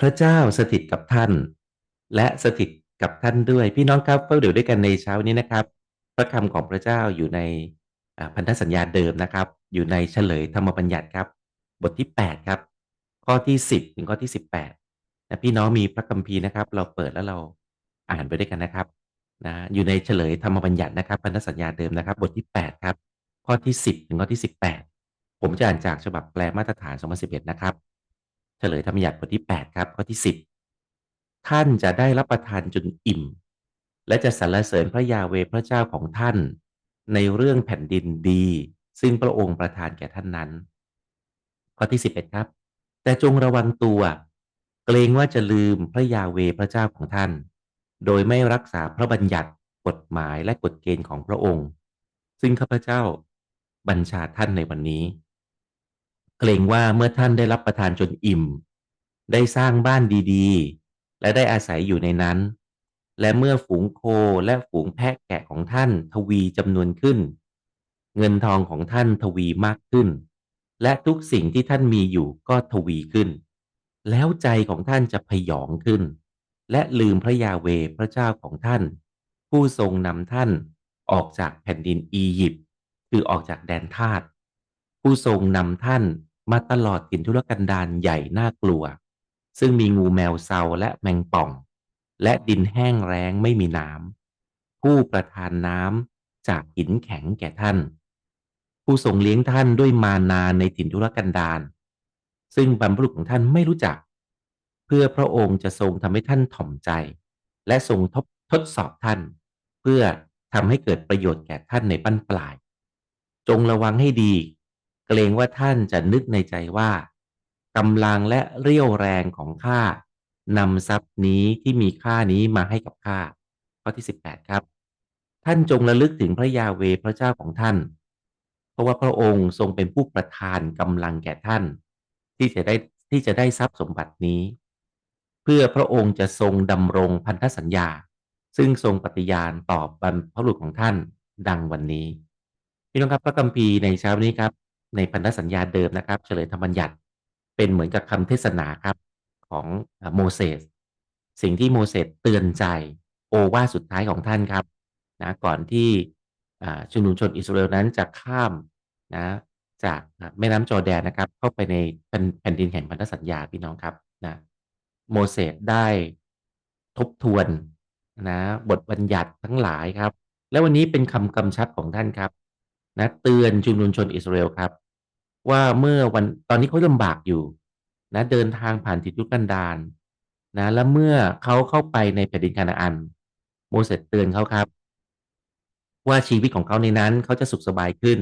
พระเจ้าสถิตกับท่าน และสถิตกับท่านด้วย พี่น้องครับเฝ้าเดี๋ยวด้วยกันในเช้านี้นะครับ พระคำของพระเจ้าอยู่ในพันธสัญญาเดิมนะครับ อยู่ในเฉลยธรรมบัญญัติครับ บทที่ 8 ครับ ข้อที่ 10 ถึงข้อที่ 18นะพี่น้องมีพระคัมภีร์นะครับ เราเปิดแล้วเราอ่านไปด้วยกันนะครับนะอยู่ในเฉลยธรรมบัญญัตินะครับพันธสัญญาเดิมนะครับ บทที่ 8 ครับ ข้อที่ 10 ถึงข้อที่ 18 ผมจะอ่านจากฉบับแปลมาตรฐาน 2011 นะครับ เฉลยธรรมบัญญัติบทที่ 8 ครับข้อที่ 10 ท่านจะได้รับประทานจนอิ่ม และจะสรรเสริญพระยาเวพระเจ้าของท่าน ในเรื่องแผ่นดินดี ซึ่งพระองค์ประทานแก่ท่านนั้น ข้อที่ 11 ครับ แต่จงระวังตัว เกรงว่าจะลืมพระยาเวพระเจ้าของท่าน โดยไม่รักษาพระบัญญัติกฎหมายและกฎเกณฑ์ของพระองค์ ซึ่งข้าพเจ้าบัญชาท่านในวันนี้ เกรงว่าเมื่อท่านได้รับประทานจนอิ่ม ได้สร้างบ้านดีๆ และได้อาศัยอยู่ในนั้น และเมื่อฝูงโคและฝูงแพะแกะของท่านทวีจำนวนขึ้น เงินทองของท่านทวีมากขึ้น และทุกสิ่งที่ท่านมีอยู่ก็ทวีขึ้น แล้วใจของท่านจะพยองขึ้น และลืมพระยาเวพระเจ้าของท่าน ผู้ทรงนำท่านออกจากแผ่นดินอียิปต์คือออกจากแดนทาสผู้ทรงนำท่าน มาตลอดถิ่นทุรกันดารใหญ่น่ากลัว ซึ่งมีงูแมวเซาและแมงป่อง และดินแห้งแล้งไม่มีน้ำผู้ประทานน้ำจากหินแข็งแก่ท่าน ผู้ทรงเลี้ยงท่านด้วยมานานในถิ่นทุรกันดารซึ่งบรรพบุรุษของท่านไม่รู้จัก เพื่อพระองค์จะทรงทำให้ท่านถ่อมใจ และทรงทบทดสอบท่าน เพื่อทำให้เกิดประโยชน์แก่ท่านในบั้นปลาย จงระวังให้ดี เกรงว่าท่านจะนึกในใจว่ากำลังและเรี่ยวแรงของข้านำทรัพย์นี้ที่มีค่านี้มาให้กับข้าข้อที่ 18 ครับ ท่านจงระลึกถึงพระยาเวพระเจ้าของท่าน เพราะว่าพระองค์ทรงเป็นผู้ประทานกำลังแก่ท่าน ที่จะได้ที่จะได้ทรัพย์สมบัตินี้ เพื่อพระองค์จะทรงดำรงพันธสัญญา ซึ่งทรงปฏิญาณต่อบรรพบุรุษของท่านดังวันนี้พี่น้องครับพระคัมภีร์ในเช้านี้ครับ ในพันธสัญญาเดิมนะครับ เฉลยธรรมบัญญัติ เป็นเหมือนกับคำเทศนาครับของโมเสสสิ่งที่โมเสสเตือนใจโอวาสุดท้ายของท่านครับนะก่อนที่ชุมนุมชนอิสราเอลนั้นจะข้ามนะจากแม่น้ำจอแดนนะครับ เข้าไปในแผ่นดินแห่งพันธสัญญาพี่น้องครับนะโมเสสได้ทบทวนนะบทบัญญัติทั้งหลายครับ และวันนี้เป็นคำกำชับของท่านครับ นะเตือนชุมนุมชนอิสราเอลครับ ว่าเมื่อวันตอนนี้เขาลำบากอยู่นะเดินทางผ่านทิศทุกันดารนะและเมื่อเขาเข้าไปในแผ่นดินคานาอัน โมเสสเตือนเขาครับ ว่าชีวิตของเขาในนั้นเขาจะสุขสบายขึ้น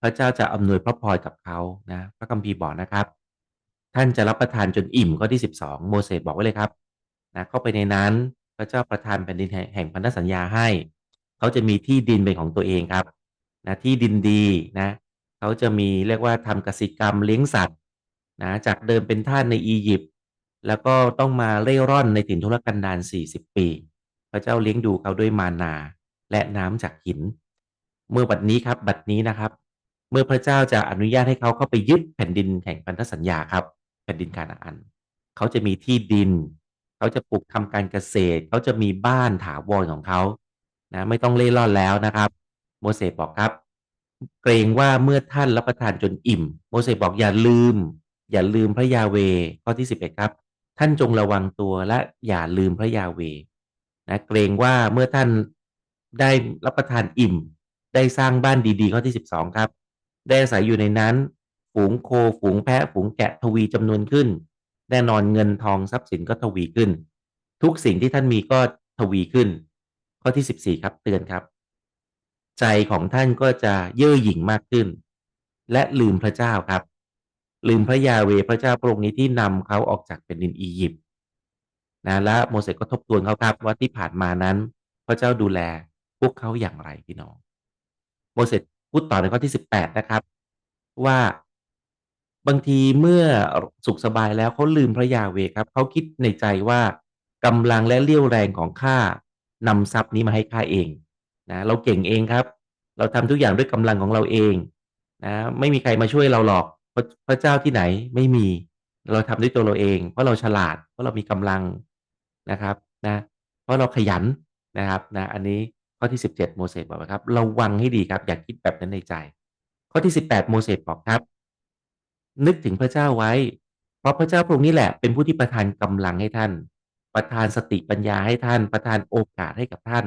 พระเจ้าจะอำนวยพระพรกับเขานะพระคัมภีร์บอกนะครับ ท่านจะรับประทานจนอิ่มข้อที่ 12 โมเสสบอกไว้เลยครับนะเข้าไปในนั้นพระเจ้าประทานแผ่นดินแห่งพันธสัญญาให้ เขาจะมีที่ดินเป็นของตัวเองครับ นะที่ดินดีนะเขาจะมีเรียกว่าทำกสิกรรมเลี้ยงสัตว์นะจากเดิมเป็นทาสในอียิปต์แล้วก็ต้องมาเร่ร่อนในถิ่นทุรกันดาร 40 ปี พระเจ้าเลี้ยงดูเขาด้วยมานาและน้ำจากหิน เมื่อบัดนี้ครับบัดนี้นะครับ เมื่อพระเจ้าจะอนุญาตให้เขาเข้าไปยึดแผ่นดินแห่งพันธสัญญาครับ แผ่นดินกานาอัน เขาจะมีที่ดิน เขาจะปลูกทำการเกษตร เขาจะมีบ้านถาวรของเขานะไม่ต้องเล่ร่อนแล้วนะครับ โมเสสบอกครับ เกรงว่าเมื่อท่านรับประทานจนอิ่ม โมเสสบอกอย่าลืม อย่าลืมพระยาเวข้อที่11ครับ ท่านจงระวังตัวและอย่าลืมพระยาเวนะเกรงว่าเมื่อท่านได้รับประทานอิ่ม ได้สร้างบ้านดีๆ ข้อที่12ครับ ได้อาศัยอยู่ในนั้น ฝูงโคฝูงแพะฝูงแกะทวีจำนวนขึ้น แน่นอนเงินทองทรัพย์สินก็ทวีขึ้น ทุกสิ่งที่ท่านมีก็ทวีขึ้น ข้อที่14ครับเตือนครับ ใจของท่านก็จะเย่อหยิ่งมากขึ้น และลืมพระเจ้าครับ ลืมพระยาเวพระเจ้าพระองค์นี้ที่นำเขาออกจากเป็นดินอียิปต์นะและโมเสสก็ทบทวนเขาครับว่าที่ผ่านมานั้น พระเจ้าดูแลพวกเขาอย่างไรพี่น้อง โมเสสพูดต่อในข้อที่สิบแปดนะครับ ว่าบางทีเมื่อสุขสบายแล้วเขาลืมพระยาเวครับเขาคิดในใจว่ากำลังและเลี้ยวแรงของข้านำทรัพย์นี้มาให้ข้าเอง นะเราเก่งเองครับ เราทำทุกอย่างด้วยกำลังของเราเองนะไม่มีใครมาช่วยเราหรอกพระเจ้าที่ไหนไม่มีเราทำด้วยตัวเราเอง เพราะเราฉลาด เพราะเรามีกำลังนะครับนะเพราะเราขยันนะครับนะอันนี้ข้อที่ 17 โมเสสบอกนะครับระวังให้ดีครับ อย่าคิดแบบนั้นในใจ ข้อที่ 18 โมเสสบอกครับ นึกถึงพระเจ้าไว้ เพราะพระเจ้าพระองค์นี้แหละ เป็นผู้ที่ประทานกำลังให้ท่าน ประทานสติปัญญาให้ท่าน ประทานโอกาสให้กับท่าน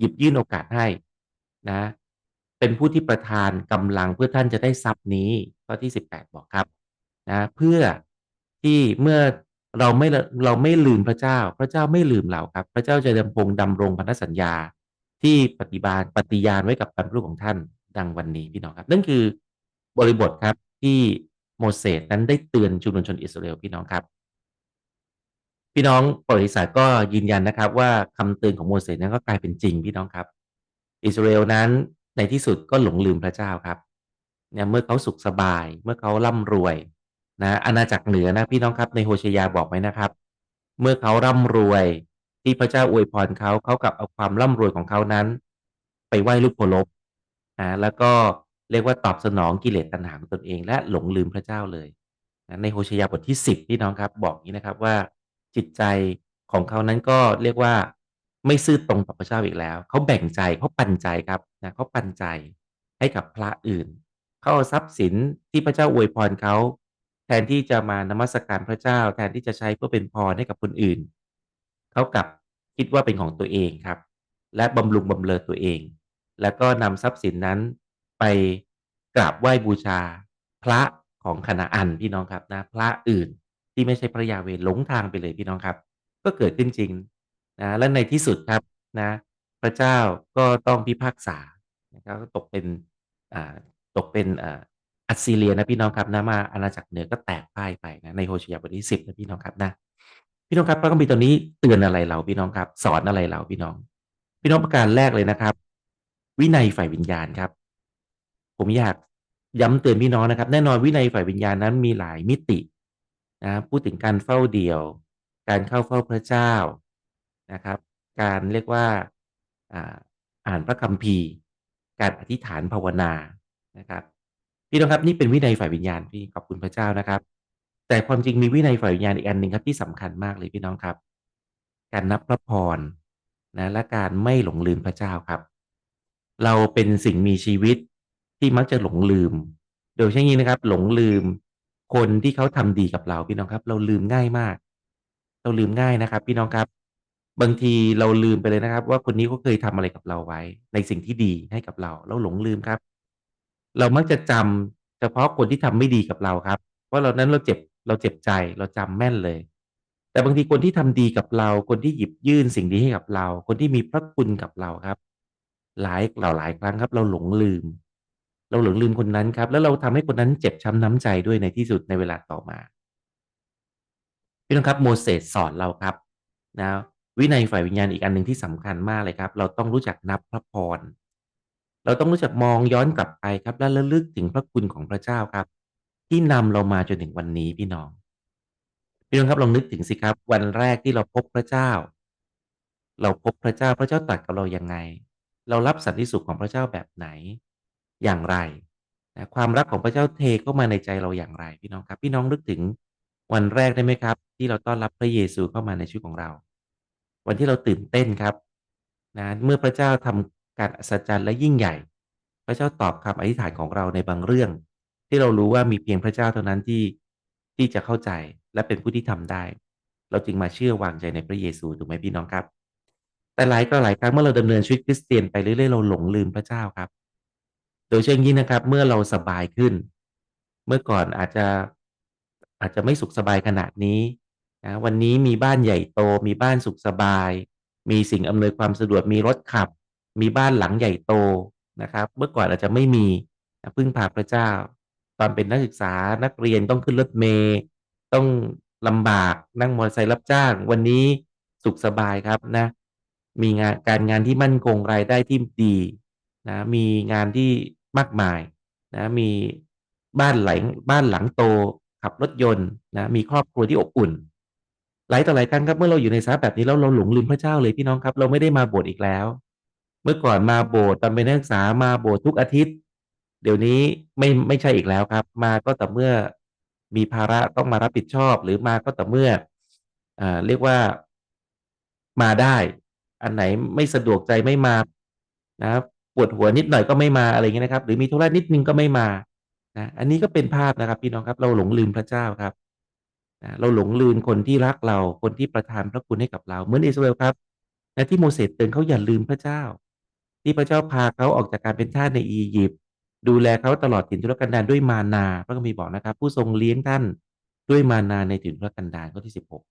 หยิบยื่นโอกาสให้นะ เป็นผู้ที่ประทานกำลังเพื่อท่านจะได้ทรัพย์นี้ข้อที่18บแปดบอกครับนะเพื่อที่เมื่อเราไม่เราไม่ลืมพระเจ้า พระเจ้าไม่ลืมเราครับ พระเจ้าจะยังคงดำรงพันธสัญญาที่ปฏิบาลปฏิญาณไว้กับบรรพบุรุษของท่านดังวันนี้พี่น้องครับ นั่นคือบริบทครับที่โมเสสนั้นได้เตือนชุมชนชนอิสราเอลพี่น้องครับ พี่น้องประวัติศาสตร์ก็ยืนยันนะครับ ว่าคำเตือนของโมเสสนั้นก็กลายเป็นจริงพี่น้องครับ อิสราเอลนั้นในที่สุดก็หลงลืมพระเจ้าครับเนี่ยเมื่อเขาสุขสบาย เมื่อเขาร่ำรวยนะอาณาจักรเหนือนะพี่น้องครับ ในโฮเชยาบอกไว้นะครับ เมื่อเขาร่ำรวยที่พระเจ้าอวยพรเขาเขากลับเอาความร่ำรวยของเขานั้น ไปไหว้รูปเคารพนะแล้วก็เรียกว่าตอบสนองกิเลสตัณหาของตนเอง และหลงลืมพระเจ้าเลยนะในโฮเชยาบทที่10พี่น้องครับ บอกนี้นะครับว่า จิตใจของเขานั้นก็เรียกว่าไม่ซื่อตรงต่อพระเจ้าอีกแล้ว เขาแบ่งใจเขาปันใจครับนะเขาปันใจให้กับพระอื่น เขาเอาทรัพย์สินที่พระเจ้าอวยพรเขาแทนที่จะมานมัสการพระเจ้า แทนที่จะใช้เพื่อเป็นพรให้กับคนอื่น เขากลับคิดว่าเป็นของตัวเองครับ และบำรุงบำเรอตัวเอง แล้วก็นำทรัพย์สินนั้นไปกราบไหว้บูชา พระของคณาอันพี่น้องครับนะพระอื่น ที่ไม่ใช่พระยาเวหลงทางไปเลยพี่น้องครับ ก็เกิดขึ้นจริงนะและในที่สุดครับนะ พระเจ้าก็ต้องพิพากษานะครับก็ตกเป็นอ่าตกเป็นอ่าอัสซีเรียนะพี่น้องครับนะมาอาณาจักรเหนือก็แตกพ่ายไปนะในโฮเชยาบทที่สิบนะพี่น้องครับนะพี่น้องครับพระคัมภีร์ตัวนี้เตือนอะไรเราพี่น้องครับ สอนอะไรเราพี่น้อง พี่น้องประการแรกเลยนะครับ วินัยฝ่ายวิญญาณครับ ผมอยากย้ำเตือนพี่น้องนะครับ แน่นอนวินัยฝ่ายวิญญาณนั้นมีหลายมิติ นะพูดถึงการเฝ้าเดี่ยว การเข้าเฝ้าพระเจ้านะครับ การเรียกว่าอ่านพระคัมภีร์ การอธิษฐานภาวนานะครับพี่น้องครับนี่เป็นวินัยฝ่ายวิญญาณพี่ขอบคุณพระเจ้านะครับ แต่ความจริงมีวินัยฝ่ายวิญญาณอีกอันหนึ่งครับที่สำคัญมากเลยพี่น้องครับ การนับพระพรนะและการไม่หลงลืมพระเจ้าครับ เราเป็นสิ่งมีชีวิตที่มักจะหลงลืม โดยเช่นนี้นะครับ หลงลืม คนที่เขาทำดีกับเราพี่น้องครับ เราลืมง่ายมาก เราลืมง่ายนะครับ พี่น้องครับ บางทีเราลืมไปเลยนะครับ ว่าคนนี้เขาเคยทำอะไรกับเราไว้ ในสิ่งที่ดีให้กับเรา เราหลงลืมครับ เรามักจะจำเฉพาะคนที่ทำไม่ดีกับเราครับเพราะเรานั้นเราเจ็บเราเจ็บใจเราจำแม่นเลย แต่บางทีคนที่ทำดีกับเรา คนที่หยิบยื่นสิ่งดีให้กับเรา คนที่มีพระคุณกับเราครับ หลายหลายหลายครั้งครับ เราหลงลืม เราหลงลืมคนนั้นครับ แล้วเราทำให้คนนั้นเจ็บช้ำน้ำใจด้วยในที่สุดในเวลาต่อมาพี่น้องครับโมเสสสอนเราครับนะวินัยฝ่ายวิญญาณอีกอันหนึ่งที่สำคัญมากเลยครับ เราต้องรู้จักนับพระพร เราต้องรู้จักมองย้อนกลับไปครับ และระลึกถึงพระคุณของพระเจ้าครับ ที่นำเรามาจนถึงวันนี้พี่น้องพี่น้องครับลองนึกถึงสิครับ วันแรกที่เราพบพระเจ้า เราพบพระเจ้าพระเจ้าตรัสกับเรายังไง เรารับสันติสุขของพระเจ้าแบบไหน อย่างไรนะความรักของพระเจ้าเทเข้ามาในใจเราอย่างไร พี่น้องครับ พี่น้องนึกถึงวันแรกได้ไหมครับ ที่เราต้อนรับพระเยซูเข้ามาในชีวิตของเรา วันที่เราตื่นเต้นครับนะเมื่อพระเจ้าทำการอัศจรรย์และยิ่งใหญ่ พระเจ้าตอบคำอธิษฐานของเราในบางเรื่อง ที่เรารู้ว่ามีเพียงพระเจ้าเท่านั้นที่ที่จะเข้าใจและเป็นผู้ที่ทำได้ เราจึงมาเชื่อวางใจในพระเยซูถูกไหมพี่น้องครับ แต่หลายก็หลายครั้งเมื่อเราดำเนินชีวิตคริสเตียนไปเรื่อยๆเราหลงลืมพระเจ้าครับ โดยเช่นนี้นะครับ เมื่อเราสบายขึ้น เมื่อก่อนอาจจะอาจจะไม่สุขสบายขนาดนี้นะวันนี้มีบ้านใหญ่โต มีบ้านสุขสบาย มีสิ่งอำนวยความสะดวกมีรถขับ มีบ้านหลังใหญ่โตนะครับ เมื่อก่อนอาจจะไม่มีนะพึ่งพาพระเจ้า ตอนเป็นนักศึกษานักเรียนต้องขึ้นรถเมย์ต้องลำบากนั่งมอเตอร์ไซค์รับจ้าง วันนี้สุขสบายครับนะ มีงานการงานที่มั่นคงรายได้ที่ดีนะมีงานที่ มากมายนะมีบ้านหลังบ้านหลังโตขับรถยนต์นะมีครอบครัวที่อบอุ่น หลายต่อหลายครั้งครับเมื่อเราอยู่ในสภาพแบบนี้แล้วเราหลงลืมพระเจ้าเลยพี่น้องครับ เราไม่ได้มาโบสถ์อีกแล้ว เมื่อก่อนมาโบสถ์ตอนเป็นนักศึกษามาโบสถ์ทุกอาทิตย์ เดี๋ยวนี้ไม่ไม่ใช่อีกแล้วครับ มาก็แต่เมื่อมีภาระต้องมารับผิดชอบ หรือมาก็แต่เมื่ออ่าเรียกว่ามาได้ อันไหนไม่สะดวกใจไม่มานะครับ ปวดหัวนิดหน่อยก็ไม่มาอะไรเงี้ยนะครับ หรือมีธุระนิดนึงก็ไม่มานะอันนี้ก็เป็นภาพนะครับ พี่น้องครับ เราหลงลืมพระเจ้าครับนะเราหลงลืมคนที่รักเราคนที่ประทานพระคุณให้กับเรา เหมือนอิสราเอลครับนะที่โมเสสเตือนเขาอย่าลืมพระเจ้า ที่พระเจ้าพาเขาออกจากการเป็นทาสในอียิปต์ดูแลเขาตลอดถิ่นทุรกันดารด้วยมานา พระคัมภีร์บอกนะครับ ผู้ทรงเลี้ยงท่านด้วยมานาในถิ่นทุรกันดารข้อที่สิบหก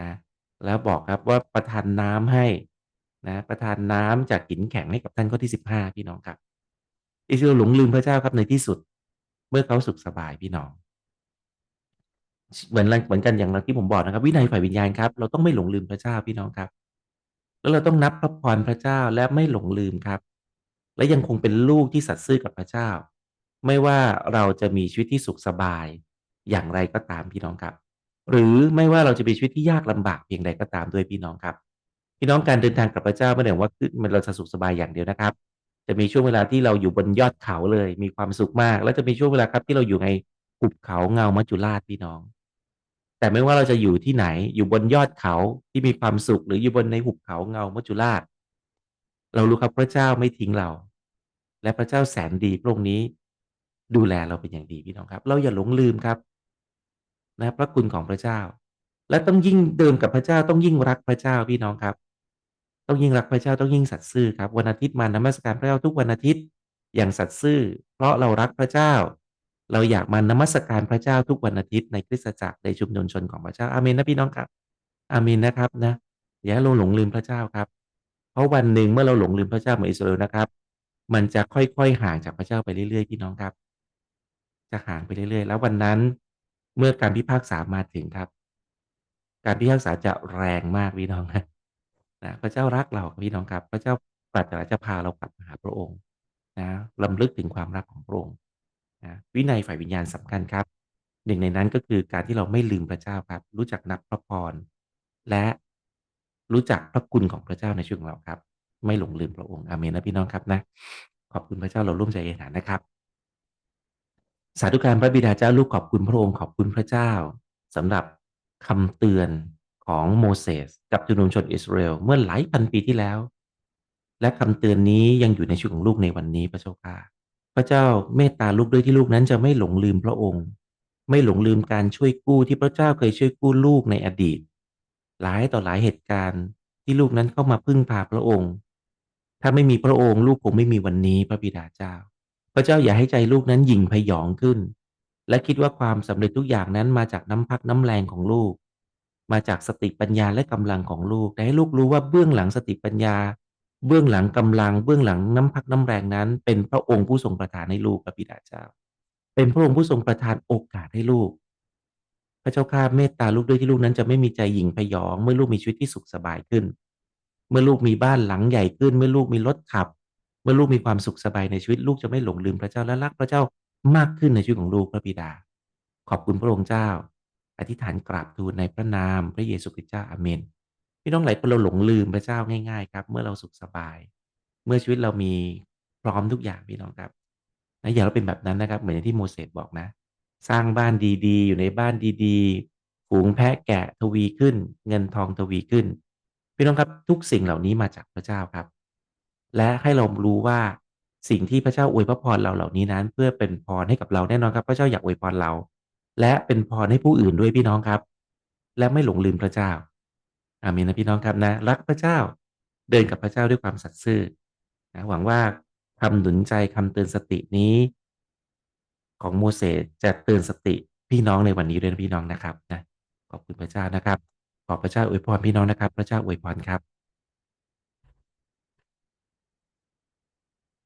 นะแล้วบอกครับว่าประทานน้ำให้ นะประทานน้ำจากหินแข็งให้กับท่านข้อที่สิบห้าพี่น้องครับอิสราเอลหลงลืมพระเจ้าครับในที่สุด เมื่อเขาสุขสบายพี่น้อง เหมือนเหมือนกันอย่างที่ผมบอกนะครับ วินัยฝ่ายวิญญาณครับ เราต้องไม่หลงลืมพระเจ้าพี่น้องครับ แล้วเราต้องนับพระพรพระเจ้าและไม่หลงลืมครับ และยังคงเป็นลูกที่สัตย์ซื่อกับพระเจ้า ไม่ว่าเราจะมีชีวิตที่สุขสบาย อย่างไรก็ตามพี่น้องครับ หรือไม่ว่าเราจะมีชีวิตที่ยากลำบากเพียงใดก็ตามด้วยพี่น้องครับ พี่น้องการเดินทางกับพระเจ้าไม่ได้ว่ามันเราจะสุขสบายอย่างเดียวนะครับ จะมีช่วงเวลาที่เราอยู่บนยอดเขาเลย มีความสุขมาก แล้วจะมีช่วงเวลาครับที่เราอยู่ในหุบเขาเงามัจจุราชพี่น้อง แต่ไม่ว่าเราจะอยู่ที่ไหนอยู่บนยอดเขาที่มีความสุขหรืออยู่บนในหุบเขาเงามัจจุราชเรารู้ครับพระเจ้าไม่ทิ้งเรา และพระเจ้าแสนดีพระองค์นี้ ดูแลเราเป็นอย่างดีพี่น้องครับ เราอย่าหลงลืมครับ นะพระคุณของพระเจ้า และต้องยิ่งเดิมกับพระเจ้าต้องยิ่งรักพระเจ้าพี่น้องครับ ต้องยิ่งรักพระเจ้าต้องยิ่งสัตย์ซื่อครับวันอาทิตย์มานมัสการพระเจ้าทุกวันอาทิตย์อย่างสัตย์ซื่อ เพราะเรารักพระเจ้า เราอยากมานมัสการพระเจ้าทุกวันอาทิตย์ในคริสตจักรในชุมนุมชนของพระเจ้าอาเมนนะพี่น้องครับ อาเมนนะครับนะอย่าให้เราหลงลืมพระเจ้าครับ เพราะวันหนึ่งเมื่อเราหลงลืมพระเจ้าเหมือนอิสราเอลนะครับ มันจะค่อยๆห่างจากพระเจ้าไปเรื่อยๆพี่น้องครับ จะห่างไปเรื่อยๆ แล้ววันนั้น เมื่อการพิพากษามาถึงครับ การพิพากษาจะแรงมากพี่น้องนะ นะพระเจ้ารักเราพี่น้องครับ พระเจ้าปรารถนาจะพาเรากลับมาหาพระองค์นะลำลึกถึงความรักของพระองค์นะวินัยฝ่ายวิญญาณสำคัญครับ หนึ่งในนั้นก็คือการที่เราไม่ลืมพระเจ้าครับ รู้จักนับพระพรและรู้จักพระคุณของพระเจ้าในชีวิตของเราครับ ไม่หลงลืมพระองค์อาเมนนะพี่น้องครับนะขอบคุณพระเจ้าเราร่วมใจเอหานะครับ สาธุการพระบิดาเจ้าลูกขอบคุณพระองค์ขอบคุณพระเจ้าสำหรับคำเตือน ของโมเสสกับชุมนุมชนอิสราเอลเมื่อหลายพันปีที่แล้ว และคำเตือนนี้ยังอยู่ในชีวิตของลูกในวันนี้พระเจ้าค่ะ พระเจ้าเมตตาลูกด้วยที่ลูกนั้นจะไม่หลงลืมพระองค์ ไม่หลงลืมการช่วยกู้ที่พระเจ้าเคยช่วยกู้ลูกในอดีต หลายต่อหลายเหตุการณ์ที่ลูกนั้นเข้ามาพึ่งพาพระองค์ ถ้าไม่มีพระองค์ลูกคงไม่มีวันนี้พระบิดาเจ้า พระเจ้าอย่าให้ใจลูกนั้นหยิ่งพยองขึ้น และคิดว่าความสำเร็จทุกอย่างนั้นมาจากน้ำพักน้ำแรงของลูก มาจากสติปัญญาและกำลังของลูกแต่ให้ลูกรู้ว่าเบื้องหลังสติปัญญา เบื้องหลังกำลัง เบื้องหลังน้ำพักน้ำแรงนั้น เป็นพระองค์ผู้ทรงประทานให้ลูกพระบิดาเจ้า เป็นพระองค์ผู้ทรงประทานโอกาสให้ลูก พระเจ้าข้าเมตตาลูกด้วยที่ลูกนั้นจะไม่มีใจหยิ่งพยอง เมื่อลูกมีชีวิตที่สุขสบายขึ้น เมื่อลูกมีบ้านหลังใหญ่ขึ้น เมื่อลูกมีรถขับ เมื่อลูกมีความสุขสบายในชีวิตลูกจะไม่หลงลืมพระเจ้าและรักพระเจ้ามากขึ้นในชีวิตของลูกพระบิดา ขอบคุณพระองค์เจ้า อธิษฐานกราบทูลในพระนามพระเยซูคริสต์เจ้าอาเมน พี่น้องหลายคนเราหลงลืมพระเจ้าง่าย ๆ ครับ เมื่อเราสุขสบาย เมื่อชีวิตเรามีพร้อมทุกอย่างพี่น้องครับนะอย่าเราเป็นแบบนั้นนะครับ เหมือนที่โมเสสบอกนะ สร้างบ้านดีๆ อยู่ในบ้านดีๆฝูงแพะแกะทวีขึ้น เงินทองทวีขึ้น พี่น้องครับทุกสิ่งเหล่านี้มาจากพระเจ้าครับ และให้เรารู้ว่าสิ่งที่พระเจ้าอวยพระพรเราเหล่านี้นั้น เพื่อเป็นพรให้กับเราแน่นอนครับ พระเจ้าอยากอวยพรเรา และเป็นพรให้ผู้อื่นด้วยพี่น้องครับ และไม่หลงลืมพระเจ้าอาเมนนะพี่น้องครับนะ รักพระเจ้าเดินกับพระเจ้าด้วยความสัตย์ซื่อนะหวังว่าคำหนุนใจคำเตือนสตินี้ ของโมเสสจะเตือนสติพี่น้องในวันนี้ด้วยนะพี่น้องนะครับนะขอบคุณพระเจ้านะครับขอพระเจ้าอวยพรพี่น้องนะครับ พระเจ้าอวยพรครับ